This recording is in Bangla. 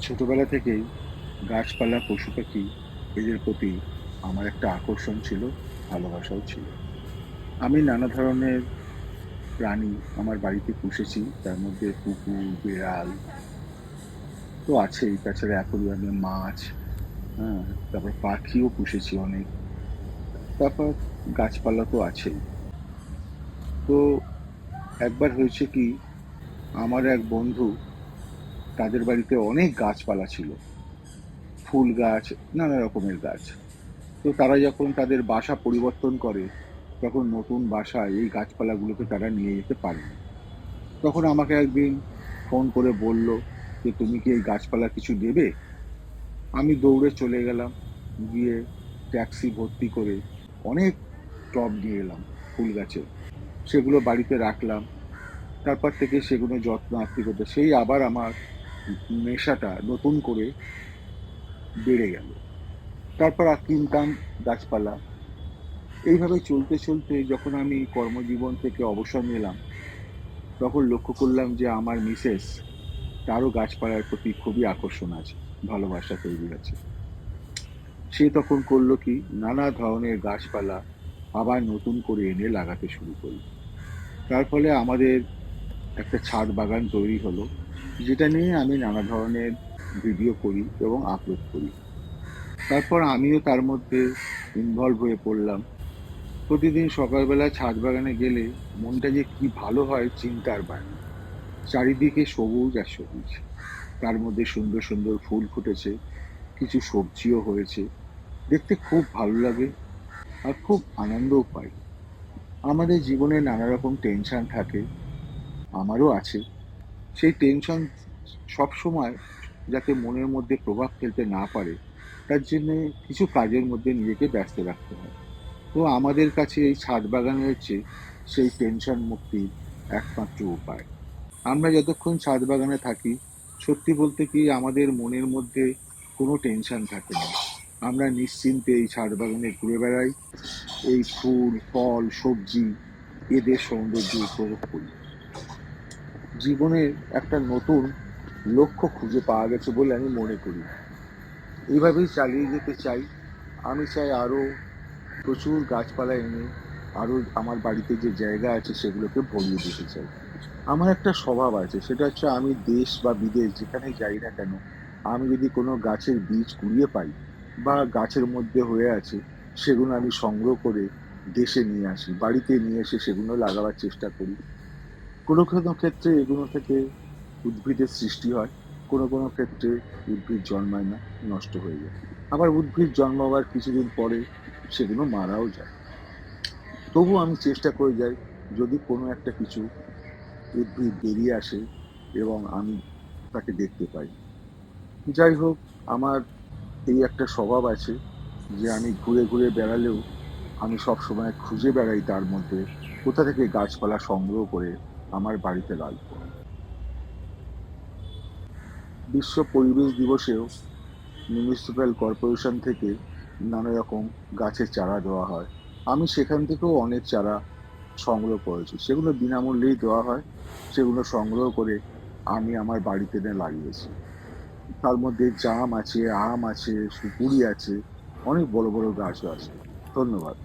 ছোটবেলা থেকেই গাছপালা পশু পাখি এদের প্রতি আমার একটা আকর্ষণ ছিল, ভালোবাসাও ছিল। আমি নানা ধরনের প্রাণী আমার বাড়িতে পুষেছি, তার মধ্যে কুকুর, বিড়াল, তো আছেই। তাছাড়া অ্যাকোরিয়ামে মাছ হ্যাঁ তারপর পাখিও পুষেছি অনেক। তারপর গাছপালা তো আছেই। তো একবার হয়েছে কি, আমার এক বন্ধু তাদের বাড়িতে অনেক গাছপালা ছিল। ফুল গাছ, নানা রকমের গাছ। তো তারা যখন তাদের বাসা পরিবর্তন করে, তখন নতুন বাসায় এই গাছপালাগুলোকে তারা নিয়ে যেতে পারে তখন আমাকে একদিন ফোন করে বলল যে, তুমি কি এই গাছপালা কিছু দেবে? আমি দৌড়ে চলে গেলাম, গিয়ে ট্যাক্সি ভর্তি করে অনেক টব নিয়ে এলাম ফুল গাছের সেগুলো বাড়িতে রাখলাম। তারপর থেকে সেগুলো যত্ন আত্মি করতে সেই আবার আমার নেশাটা নতুন করে বেড়ে গেল। তারপর আর কিনতাম গাছপালা। এইভাবে চলতে চলতে যখন আমি কর্মজীবন থেকে অবসর নিলাম, তখন লক্ষ্য করলাম যে আমার মিসেস তারও গাছপালার প্রতি খুবই আকর্ষণ আছে, ভালোবাসা তৈরি আছে। সে তখন করল কি, নানা ধরনের গাছপালা আবার নতুন করে এনে লাগাতে শুরু করল। তার ফলে আমাদের একটা ছাদ বাগান তৈরি হলো। যেটা নিয়ে আমি নানা ধরনের ভিডিও করি এবং আপলোড করি। তারপর আমিও তার মধ্যে ইনভলভ হয়ে পড়লাম। প্রতিদিন সকালবেলা ছাদ বাগানে গেলে মনটা যে কি ভালো হয় চিন্তার বাইরে চারিদিকে সবুজ আর সবুজ। তার মধ্যে সুন্দর সুন্দর ফুল ফুটেছে, কিছু সবজিও হয়েছে। দেখতে খুব ভালো লাগে আর খুব আনন্দও পাই। আমাদের জীবনে নানা রকম টেনশন থাকে, আমারও আছে। সেই টেনশন সবসময় যাতে মনের মধ্যে প্রভাব ফেলতে না পারে, তার জন্যে কিছু কাজের মধ্যে নিজেকে ব্যস্ত রাখতে হয়। তো আমাদের কাছে এই ছাদ বাগান হচ্ছে সেই টেনশন মুক্তির একমাত্র উপায়। আমরা যতক্ষণ ছাদ বাগানে থাকি, সত্যি বলতে কি আমাদের মনের মধ্যে কোনো টেনশন থাকে না। আমরা নিশ্চিন্তে এই ছাদ বাগানে ঘুরে বেড়াই, এই ফুল, ফল, সবজি, এদের সৌন্দর্য উপভোগ করি। জীবনের একটা নতুন লক্ষ্য খুঁজে পাওয়া গেছে বলে আমি মনে করি। এইভাবেই চালিয়ে যেতে চাই। আমি চাই আরও প্রচুর গাছপালা এনে আরও আমার বাড়িতে যে জায়গা আছে সেগুলোকে ভরিয়ে দিতে চাই। আমার একটা স্বভাব আছে, সেটা হচ্ছে আমি দেশ বা বিদেশ যেখানে যাই না কেন, আমি যদি কোনো গাছের বীজ কুড়িয়ে পাই বা গাছের মধ্যে হয়ে আছে, সেগুলো আমি সংগ্রহ করে দেশে নিয়ে আসি, বাড়িতে নিয়ে এসে সেগুলো লাগাবার চেষ্টা করি। কোনো কোনো ক্ষেত্রে এগুলো থেকে উদ্ভিদের সৃষ্টি হয়, কোনো কোনো ক্ষেত্রে উদ্ভিদ জন্মায় না, নষ্ট হয়ে যায়। আবার উদ্ভিদ জন্মাবার কিছুদিন পরে সেগুলো মারাও যায়। তবু আমি চেষ্টা করে যাই, যদি কোনো একটা কিছু উদ্ভিদ বেরিয়ে আসে এবং আমি তাকে দেখতে পাই। যাই হোক, আমার এই একটা স্বভাব আছে যে আমি ঘুরে ঘুরে বেড়ালেও আমি সবসময় খুঁজে বেড়াই তার মধ্যে। কোথা থেকে গাছপালা সংগ্রহ করে আমার বাড়িতে লাগবো বিশ্ব পরিবেশ দিবসেও মিউনিসিপ্যাল কর্পোরেশন থেকে নানা রকম গাছের চারা দেওয়া হয়। আমি সেখান থেকেও অনেক চারা সংগ্রহ করেছি। সেগুলো বিনামূল্যেই দেওয়া হয়। সেগুলো সংগ্রহ করে আমি আমার বাড়িতে এনে লাগিয়েছি। তার মধ্যে জাম আছে, আম আছে, সুপুরি আছে, অনেক বড় বড় গাছও আছে। ধন্যবাদ।